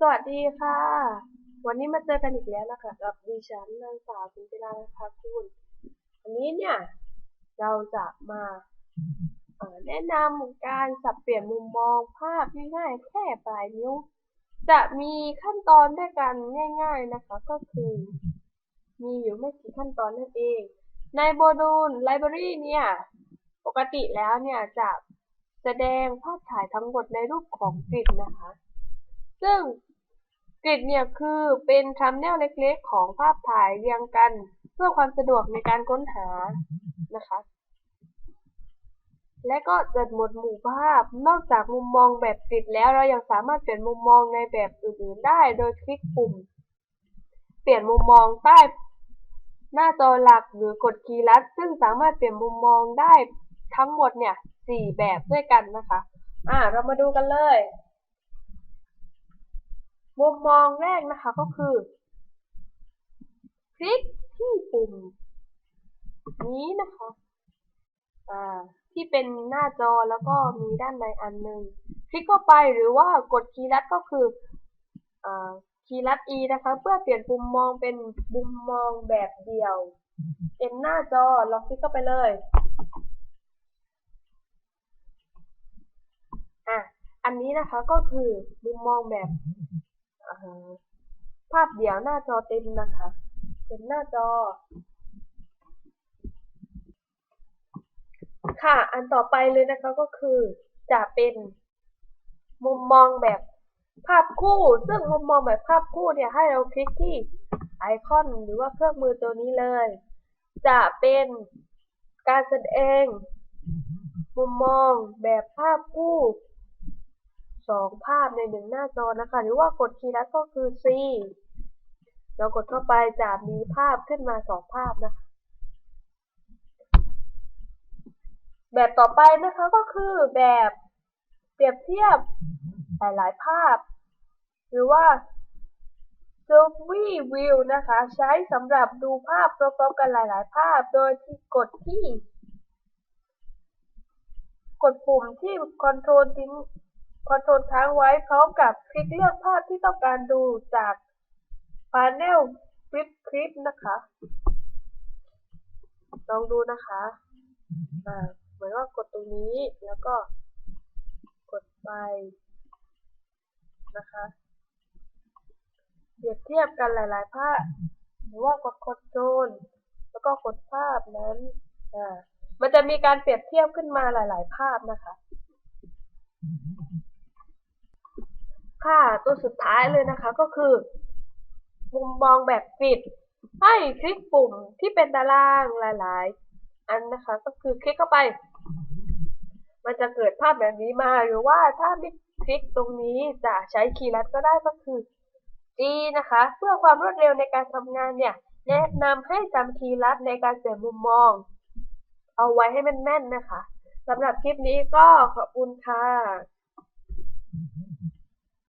สวัสดีค่ะ วันนี้มาเจอกันอีกแล้วนะคะกับดิฉันนางสาวพิมพิลานะคะคุณวันนี้เนี่ยเราจะมาแนะนำการสับเปลี่ยนมุมมองภาพง่ายๆแค่ปลายนิ้ว จะมีขั้นตอนด้วยกันง่าย ๆนะคะ ก็คือ มีอยู่ไม่กี่ขั้นตอนนั่นเอง ในโมดูลไลบรารีเนี่ย ปกติแล้วเนี่ยจะแสดงภาพถ่ายทั้งหมดในรูปของกริดนะคะ ซึ่ง กริดเนี่ยคือเป็นทัมเนลเล็กๆ ของภาพถ่ายเรียงกัน เพื่อความสะดวกในการค้นหานะคะ และก็จัดหมวดหมู่ภาพ นอกจากมุมมองแบบกริดแล้วเรายังสามารถเปลี่ยนมุมมองในแบบอื่นๆ ได้โดยคลิกปุ่ม เปลี่ยนมุมมองใต้หน้าจอหลักหรือกดคีย์ลัด ซึ่งสามารถเปลี่ยนมุมมองได้ทั้งหมดเนี่ยสี่แบบด้วยกันนะคะ อ่า เรามาดูกันเลย มุมมองแรกนะคะก็คือ คลิกที่ปุ่ม นี้นะคะอ่าที่เป็นหน้าจอแล้วก็มีด้านในอันหนึ่งคลิกเข้าไปหรือว่ากดคีย์ลัดก็คืออ่าคีย์ลัด E นะคะ เพื่อเปลี่ยนมุมมองเป็นมุมมองแบบเดียวเต็มหน้าจอเราคลิกเข้าไปเลยอะอันนี้นะคะก็คือมุมมองแบบ ภาพเดี่ยวหน้าจอเต็มนะคะ เป็นหน้าจอ ค่ะอันต่อไปเลยนะคะก็คือจะเป็นมุมมองแบบภาพคู่ ซึ่งมุมมองแบบภาพคู่เนี่ยให้เราคลิกที่ไอคอนหรือว่าเครื่องมือตัวนี้เลย จะเป็นการแสดงมุมมองแบบภาพคู่ สองภาพในหนึ่งหน้าจอนะคะ หรือว่ากดคีย์ลัดก็คือ C เรากดเข้าไปจะมีภาพขึ้นมาสองภาพนะคะ แบบต่อไปนะคะก็คือแบบเปรียบเทียบหลาย ๆ ภาพ หรือว่า Survey View นะคะ ใช้สำหรับดูภาพพร้อมๆกันหลาย ๆ ภาพ โดยที่กดที่ กดปุ่มที่ Control ทิ้ง Control ค้างไว้พร้อมกับคลิกเลือกภาพที่ต้องการดูจาก Panel Flip Clip นะคะลองดูนะคะอ่าเหมือนว่ากดตรงนี้แล้วก็กดไปนะคะเปรียบเทียบกันหลาย ๆ ภาพหรือว่ากดคอนโทรลแล้วก็กดภาพนั้นอ่ามันจะมีการเปรียบเทียบขึ้นมาหลาย ๆ ภาพนะคะ ค่ะ ตัวสุดท้ายเลยนะคะก็คือ มุมมองแบบปิด ให้คลิกปุ่มที่เป็นตารางหลาย ๆ อันนะคะ ก็คือคลิกเข้าไป มันจะเกิดภาพแบบนี้มาหรือว่าถ้าไม่คลิกตรงนี้จะใช้คีย์ลัดก็ได้ก็คือ G นะคะ เพื่อความรวดเร็วในการทำงานเนี่ย แนะนำให้จำคีย์ลัดในการเปลี่ยนมุมมอง เอาไว้ให้แม่นๆนะคะสำหรับคลิปนี้ก็ขอบคุณค่ะ